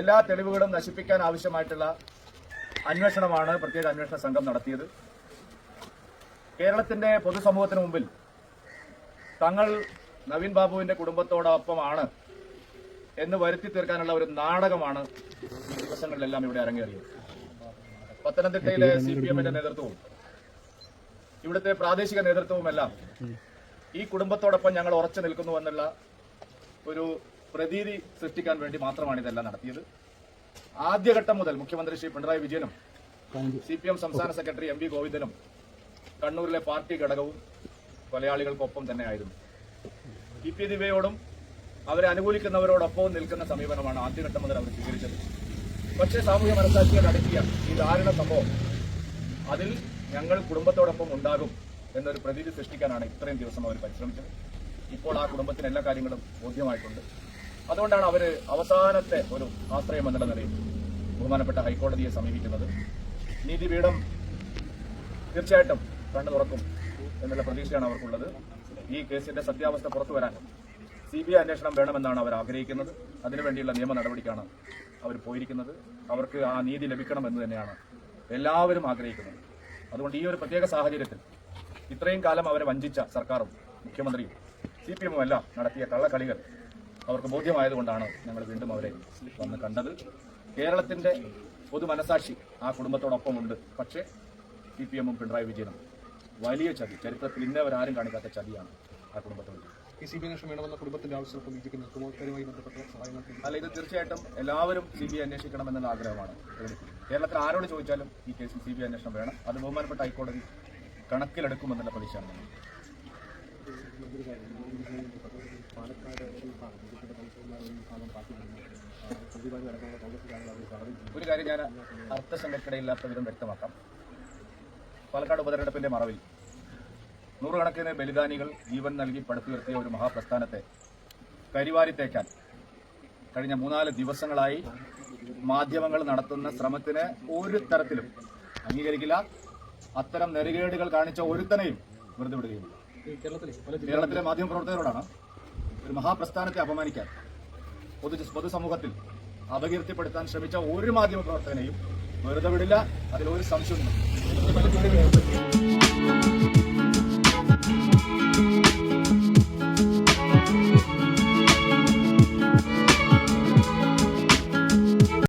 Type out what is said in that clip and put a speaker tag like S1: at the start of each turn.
S1: എല്ലാ തെളിവുകളും നശിപ്പിക്കാൻ ആവശ്യമായിട്ടുള്ള അന്വേഷണമാണ് പ്രത്യേക അന്വേഷണ സംഘം നടത്തിയത്. കേരളത്തിന്റെ പൊതുസമൂഹത്തിന് മുമ്പിൽ തങ്ങൾ നവീൻ ബാബുവിന്റെ കുടുംബത്തോടൊപ്പമാണ് എന്ന് വരുത്തി തീർക്കാനുള്ള ഒരു നാടകമാണ് ഈ ദിവസങ്ങളിലെല്ലാം ഇവിടെ അരങ്ങേറിയത്. പത്തനംതിട്ടയിലെ സി പി എമ്മിന്റെ നേതൃത്വവും ഇവിടുത്തെ പ്രാദേശിക നേതൃത്വവുമെല്ലാം ഈ കുടുംബത്തോടൊപ്പം ഞങ്ങൾ ഉറച്ചു നിൽക്കുന്നു എന്നുള്ള ഒരു പ്രതീതി സൃഷ്ടിക്കാൻ വേണ്ടി മാത്രമാണ് ഇതെല്ലാം നടത്തിയത്. ആദ്യഘട്ടം മുതൽ മുഖ്യമന്ത്രി ശ്രീ പിണറായി വിജയനും സി പി എം സംസ്ഥാന സെക്രട്ടറി എം വി ഗോവിന്ദനും കണ്ണൂരിലെ പാർട്ടി ഘടകവും കൊലയാളികൾക്കൊപ്പം തന്നെയായിരുന്നു ഇ പി ദിവയോടും അവരെ അനുകൂലിക്കുന്നവരോടൊപ്പവും നിൽക്കുന്ന സമീപനമാണ് ആദ്യഘട്ടം മുതൽ അവർ സ്വീകരിച്ചത്. പക്ഷേ സാമൂഹ്യ മനസാക്ഷിയെ നടത്തിയ ഈ ദാരുണ സംഭവം അതിൽ ഞങ്ങൾ കുടുംബത്തോടൊപ്പം ഉണ്ടാകും എന്നൊരു പ്രതീതി സൃഷ്ടിക്കാനാണ് ഇത്രയും ദിവസം അവർ പരിശ്രമിച്ചത്. ഇപ്പോൾ ആ കുടുംബത്തിന് എല്ലാ കാര്യങ്ങളും ബോധ്യമായിട്ടുണ്ട്. അതുകൊണ്ടാണ് അവർ അവസാനത്തെ ഒരു ആശ്രയം എന്നുള്ള നിലയിൽ ബഹുമാനപ്പെട്ട ഹൈക്കോടതിയെ സമീപിക്കുന്നത്. നീതിപീഠം തീർച്ചയായിട്ടും കണ്ണു തുറക്കും എന്നുള്ള പ്രതീക്ഷയാണ് അവർക്കുള്ളത്. ഈ കേസിന്റെ സത്യാവസ്ഥ പുറത്തു വരാൻ സി ബി ഐ അന്വേഷണം വേണമെന്നാണ് അവർ ആഗ്രഹിക്കുന്നത്. അതിനുവേണ്ടിയുള്ള നിയമ നടപടിക്കാണ് അവർ പോയിരിക്കുന്നത്. അവർക്ക് ആ നീതി ലഭിക്കണം എന്ന് തന്നെയാണ് എല്ലാവരും ആഗ്രഹിക്കുന്നത്. അതുകൊണ്ട് ഈ ഒരു പ്രത്യേക സാഹചര്യത്തിൽ ഇത്രയും കാലം അവരെ വഞ്ചിച്ച സർക്കാരും മുഖ്യമന്ത്രിയും സി പി എമ്മും എല്ലാം നടത്തിയ കള്ളക്കളികൾ അവർക്ക് ബോധ്യമായതുകൊണ്ടാണ് ഞങ്ങൾ വീണ്ടും അവരെ വന്ന് കണ്ടത്. കേരളത്തിന്റെ പൊതു മനസാക്ഷി ആ കുടുംബത്തോടൊപ്പമുണ്ട്. പക്ഷേ സി പി എമ്മും പിണറായി വിജയനും വലിയ ചതി ചരിത്രത്തിൽ ഇന്നേ അവരാരും കാണിക്കാത്ത ചതിയാണ് ആ കുടുംബത്തോട്.
S2: ഈ സി ബി അന്വേഷണം വേണമെന്ന കുടുംബത്തിന്റെ ആവശ്യം ബി ജെ പി നിൽക്കുമോ ഇക്കാര്യവുമായി ബന്ധപ്പെട്ട സഹായങ്ങൾ
S1: അല്ല ഇത് തീർച്ചയായിട്ടും എല്ലാവരും സി ബി ഐ അന്വേഷിക്കണം എന്നുള്ള ആഗ്രഹമാണ്. കേരളത്തിൽ ആരോട് ചോദിച്ചാലും ഈ കേസിൽ സി ബി ഐ അന്വേഷണം വേണം. അത് ബഹുമാനപ്പെട്ട ഹൈക്കോടതി കണക്കിലെടുക്കുമെന്നുള്ള പ്രതീക്ഷയാണ് ഞങ്ങൾ. ഒരു കാര്യം ഞാൻ അർത്ഥശങ്കക്കിടയില്ലാത്ത വിധം വ്യക്തമാക്കാം. പാലക്കാട് ഉപതെരഞ്ഞെടുപ്പിന്റെ മറവിൽ നൂറുകണക്കിന് ബലിദാനികൾ ജീവൻ നൽകി പടുത്തുയർത്തിയ ഒരു മഹാപ്രസ്ഥാനത്തെ കരിവാരി തേക്കാൻ കഴിഞ്ഞ മൂന്നാൽ ദിവസങ്ങളായി മാധ്യമങ്ങൾ നടത്തുന്ന ശ്രമത്തിന് ഒരു തരത്തിലും അംഗീകരിക്കില്ല. അത്തരം നെറുകേടുകൾ കാണിച്ച ഒരുത്തനെയും വെറുതെ വിടുകയില്ല
S2: കേരളത്തിലെ
S1: മാധ്യമ പ്രവർത്തകരോടാണ് ഒരു മഹാപ്രസ്ഥാനത്തെ അപമാനിക്കാൻ പൊതു പൊതുസമൂഹത്തിൽ അപകീർത്തിപ്പെടുത്താൻ ശ്രമിച്ച ഒരു മാധ്യമ പ്രവർത്തകനെയും വെറുതെ വിടില്ല. അതിലൊരു ഒരു സംശയവുമില്ല.